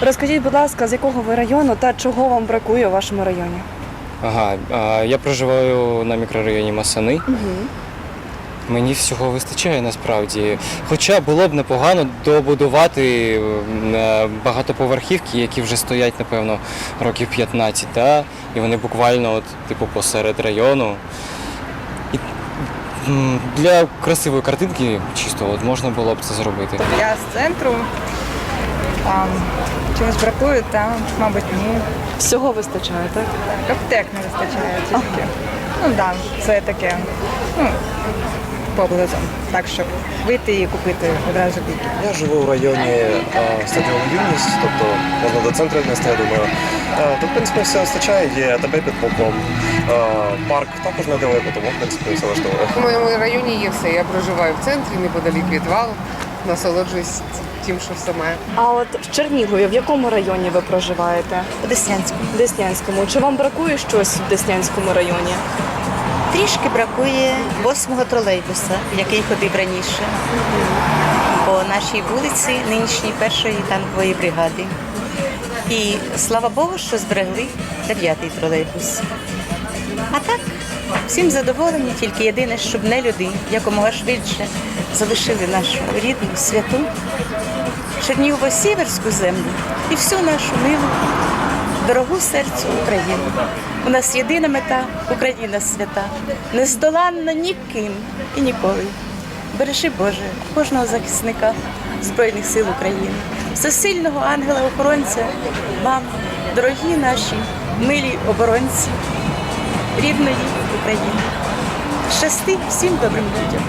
Розкажіть, будь ласка, з якого ви району та чого вам бракує у вашому районі? Ага, а, я проживаю на мікрорайоні Масани. Мені всього вистачає насправді. Хоча було б непогано добудувати е, багатоповерхівки, які вже стоять, напевно, років 15, та? і вони буквально от, типу, посеред району. І, м, для красивої картинки чисто от, можна було б це зробити. Я з центру. Там чогось бракує, там, мабуть, ні. Всього вистачає, так? Аптек не вистачає тільки. Ну так, да, це таке. Ну, поблизу. Так, щоб вийти і купити одразу ліки. Я живу в районі е, стадіону Юність, тобто можна до центру віднести, я думаю. Е, Тут, в принципі, все вистачає, є АТБ під полком. Е, Парк також недалеко, тому в принципі все влаштовує. У моєму районі є все. Я проживаю в центрі, неподалік від валу. Насолоджуюсь тим, що має. А от в Чернігові, в якому районі ви проживаєте? У Деснянському. В Деснянському. Чи вам бракує щось в Деснянському районі? Трішки бракує восьмого тролейбуса, який ходив раніше. По нашій вулиці нинішній першої танкової бригади. І слава Богу, що зберегли дев'ятий тролейбус. А так, всім задоволені, тільки єдине, щоб не люди якомога швидше залишили нашу рідну, святу Чернігово-Сіверську землю і всю нашу милу дорогу серцю Україну. У нас єдина мета Україна свята, нездоланна ніким і ніколи. Бережи Боже кожного захисника Збройних сил України, всесильного ангела-охоронця, вам, дорогі наші милі оборонці рідної України. Щасти всім добрим людям.